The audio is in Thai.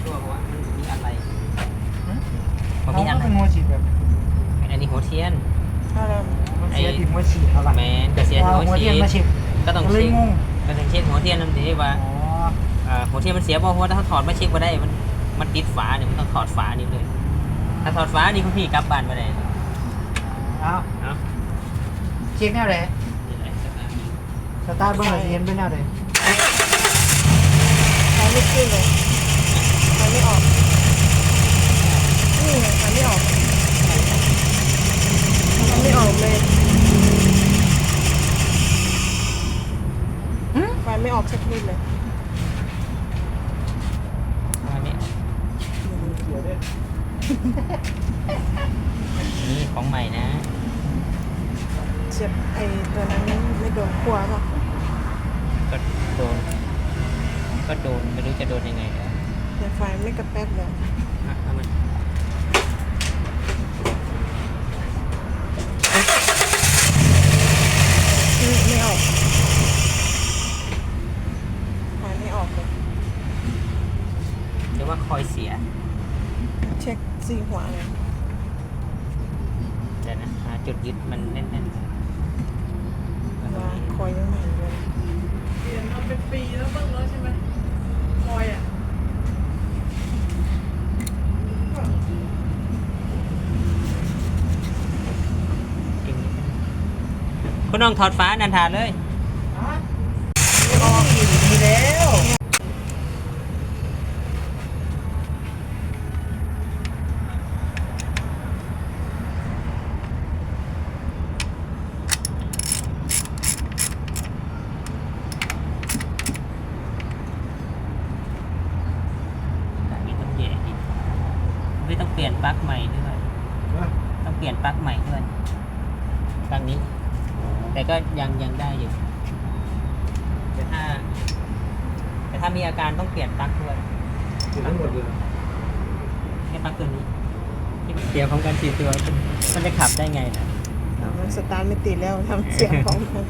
ชัวร์ว่ามันมีอะไรเขามันมีอะไรเป็นหัวฉีดแบบอันนี้หัวเทียนถ้าเรามันเสียทีหัวฉีดอะไรแมนกระเสียนเอาหัวหัวฉีเทียนดมาฉีดก็ต้องก็เลยเช็คงงก็ต้องเช็คหัวเทียนนั่นดีว่าอ๋ออ่าหัวเทียนมันเสียเพราะว่าถ้าเขาถอดมาเช็คมาได้มันมันติดฝาเนี่ยมันต้องถอดฝานี่เลย ถ้าถอดฝานี่คุณพี่กลับบ้านมาได้เอาเนาะเช็คแนวไหนนี่แหละสตาร์ทนี่สตาร์ทเบิ้งหน่อยสิเห็นเป็นแนวไหนใช้ไม่ขึ้นเลยใช้ไม่ออกนี่ไงใช้ไม่ออกใช้ไม่ออกเลยไฟไม่ ออกสักนิดเลยอันนี้เดี๋ยวด้วยนี่ของใหม่นะเสียบไอ้ตัวนั้นไม่โดนขั้วป่ะก็โดน ก็โดน ไม่รู้จะโดนยังไงแล้วแต่ไฟไม่กระแป๊บเลยอะเอามันนี่ไม่ออกไฟไม่ออกเลย หรือ ว่าคอยเสียเช็คสีหัวเลยเดี๋ยวนะหาจุดยึดมันแน่นๆแล้วก็ว่าคอยยังใหม่เลยเปลี่ยนมาเป็นปีแล้วเบิ่งแล้วใช่ไหมคอยอะดึงคุณน้องถอดฟ้านันทาเลยอ๋อมีแล้ว อันนี้ต้องแย่อีกไม่ต้องเปลี่ยนปลั๊กใหม่ด้วย ต้องเปลี่ยนปลั๊กใหม่ด้วยปลั๊กนี้ แต่ก็ยังยังได้อยู่ แต่ถ้า แต่ถ้ามีอาการต้องเปลี่ยนปลั๊กด้วยอยู่ทั้งหมดเลยแค่ปลั๊กตัวนี้ที่เสียของการสีตัวมันมันจะขับได้ไงนะมันสตาร์ทไม่ติดแล้วทำเสียงของมัน